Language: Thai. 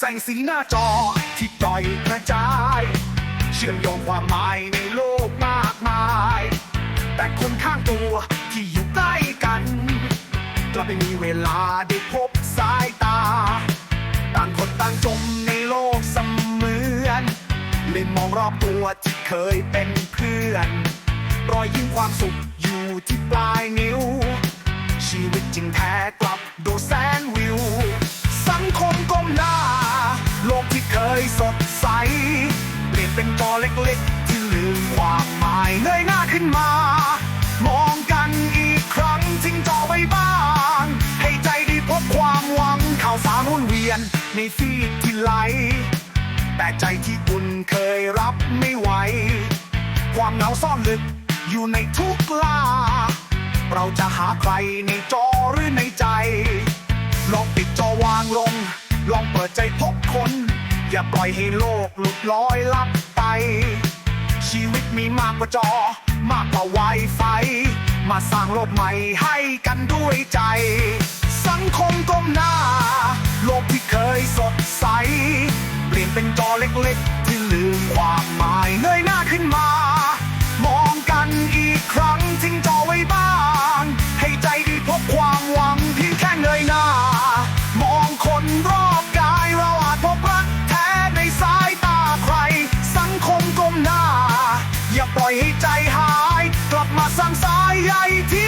แสงสีหน้าจอที่ปล่อยกระจาย เชื่อมโยงความหมายในโลกมากมาย แต่คนข้างตัวที่อยู่ใกล้กันกลับไม่มีเวลาได้พบสายตา ต่างคนต่างจมในโลกเสมือนเลยมองรอบตัวที่เคยเป็นเพื่อน รอยยิ้มความสุขอยู่ที่ปลายนิ้ว ชีวิตจริงแท้กลับดูแสน เล็กๆ ที่ลืมความหมายเงยหน้าขึ้นมา มองกันอีกครั้งทิ้งจอไว้บ้าง ให้ใจได้พบความหวังข่าวสารวนเวียน ในฟีดที่ไหล แต่ใจที่อุ่นเคยรับไม่ไหว ความเหงาซ่อนลึกอยู่ในทุกลา เราจะหาใครในจอหรือในใจ ลองปิดจอวางลง ลองเปิดใจพบคน อย่าปล่อยให้โลกหลุดลอยลับ ชีวิตมีมากกว่าจอ มากกว่าไวไฟ มาสร้างโลกใหม่ให้กันด้วยใจ สังคมก้มหน้า โลกที่เคยสดใส เปลี่ยนเป็นจอเล็กๆ ที่ลืมความหมาย I did.